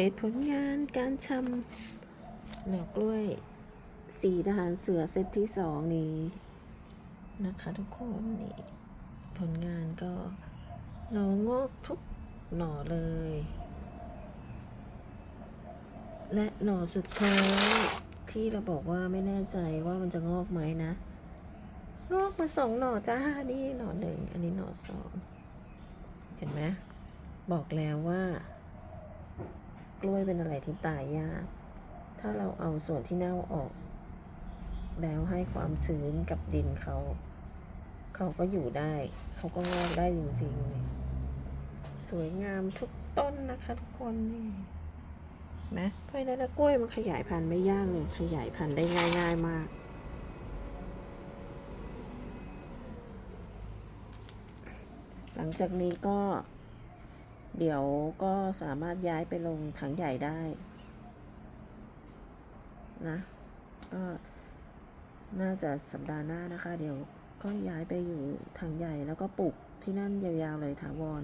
เดตผลงานการชำหน่อกล้วยสีทหารเสือเซตที่สองนี้นะคะทุกคนนี่ผลงานก็หน่องอกทุกหน่อเลย และหน่อสุดท้ายที่เราบอกว่าไม่แน่ใจว่ามันจะงอกไหมนะ งอกมาสองหน่อจ้านี่หน่อหนึ่งอันนี้หน่อสองเห็นไหมบอกแล้วว่า กล้วยเป็นอะไรที่ตายยาก ถ้าเราเอาส่วนที่เน่าออก แล้วให้ความชื้นกับดินเขา เขาก็อยู่ได้ เขาก็งอกได้จริงๆ สวยงามทุกต้นนะคะทุกคนนี่นะเพราะฉะนั้นนะกล้วยมันขยายพันธุ์ไม่ยากเลย ขยายพันธุ์ได้ง่ายๆมาก หลังจากนี้ก็ เดี๋ยวก็สามารถย้ายไปลงถังใหญ่ได้ นะ ก็น่าจะสัปดาห์หน้านะคะ เดี๋ยวก็ย้ายไปอยู่ถังใหญ่แล้วก็ปลูกที่นั่นยาวๆเลยถาวร